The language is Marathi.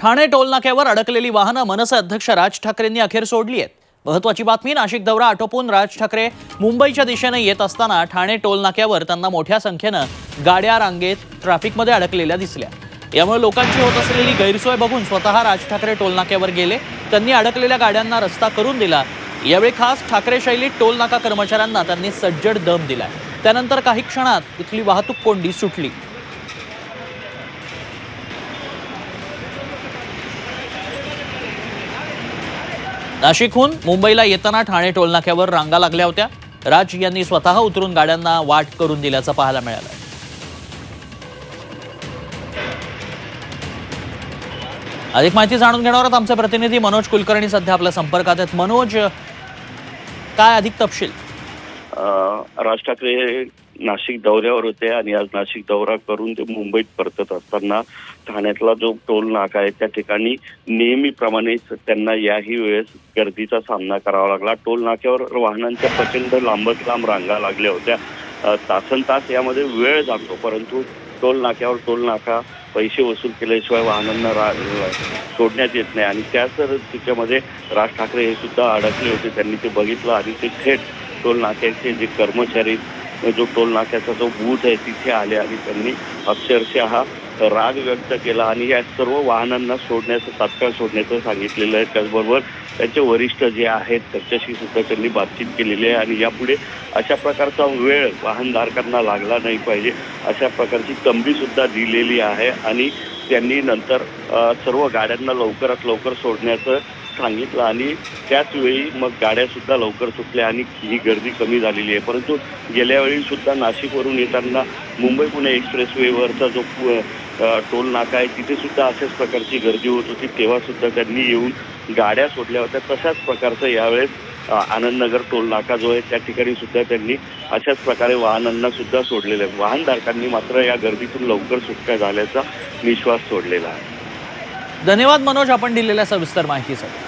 ठाणे टोलनाक्यावर अडकलेली वाहनं मनसे अध्यक्ष राज ठाकरेंनी अखेर सोडली आहेत. महत्वाची बातमी नाशिक दौरा आटोपून राज ठाकरे मुंबईच्या दिशेने येत असताना ठाणे टोलनाक्यावर त्यांना मोठ्या संख्येनं गाड्या रांगेत ट्रॅफिकमध्ये अडकलेल्या दिसल्या. यामुळे लोकांची होत असलेली गैरसोय बघून स्वतः राज ठाकरे टोलनाक्यावर गेले. त्यांनी अडकलेल्या गाड्यांना रस्ता करून दिला. यावेळी खास ठाकरे शैलीत टोलनाका कर्मचाऱ्यांना त्यांनी सज्जड दम दिला त्यानंतर काही क्षणात इथली वाहतूक कोंडी सुटली. नाशिकहून मुंबईला येताना ठाणे टोलनाक्यावर रांगा लागल्या होत्या. राज यांनी स्वतः उतरून गाड्यांना वाट करून दिल्याचं पाहायला मिळालं अधिक माहिती जाणून घेणार आहोत आमचे प्रतिनिधी मनोज कुलकर्णी. सध्या आपल्या संपर्कात आहेत. मनोज काय अधिक तपशील? राज ठाकरे नाशिक दौऱ्यावर होते आणि आज नाशिक दौरा करून ते मुंबईत परतत असताना ठाण्यातला जो टोल नाका आहे त्या ठिकाणी नेहमीप्रमाणेच त्यांना याही वेळेस गर्दीचा सामना करावा लागला. टोल नाक्यावर वाहनांच्या प्रचंड लांबच लांब रांगा लागल्या होत्या. तासन तास यामध्ये वेळ जातो परंतु टोल नाक्यावर टोल नाका पैसे वसूल केल्याशिवाय वाहनांना रा सोडण्यात येत नाही. आणि त्याच तिच्यामध्ये राज ठाकरे हे सुद्धा अडकले होते. त्यांनी ते बघितलं आणि ते थेट टोल नाक्याचे जे कर्मचारी जो टोल नाक्याचा जो बूथ आहे तिथे आले आणि त्यांनी अक्षरशः राग व्यक्त केला आणि या सर्व वाहनांना सोडण्याचं तात्काळ सोडण्याचं सांगितलेलं आहे. त्याचबरोबर त्यांचे वरिष्ठ जे आहेत त्यांच्याशी सुद्धा त्यांनी बातचीत केलेली आहे आणि यापुढे अशा प्रकारचा वेळ वाहनधारकांना लागला नाही पाहिजे अशा प्रकारची तंबी सुद्धा दिलेली आहे आणि त्यांनी नंतर सर्व गाड्यांना लवकरात लवकर सोडण्याचं सांगितलं आणि त्याचवेळी मग गाड्या सुद्धा लवकर सुटल्या आणि ही गर्दी कमी झालेली आहे. परंतु गेल्या वेळी सुद्धा नाशिकवरून येताना मुंबई पुणे एक्सप्रेसवेवरचा जो टोल नाका आहे तिथे सुद्धा अशाच प्रकारची गर्दी होत होती. तेव्हा सुद्धा त्यांनी येऊन गाड्या सोडल्या होत्या. तशाच प्रकारचं यावेळेस आनंदनगर टोल नाका जो आहे त्या ठिकाणी सुद्धा त्यांनी अशाच प्रकारे वाहनांना सुद्धा सोडलेलं आहे. वाहनधारकांनी मात्र या गर्दीतून लवकर सुटका झाल्याचा विश्वास सोडलेला आहे. धन्यवाद मनोज आपण दिलेल्या सविस्तर माहितीसाठी.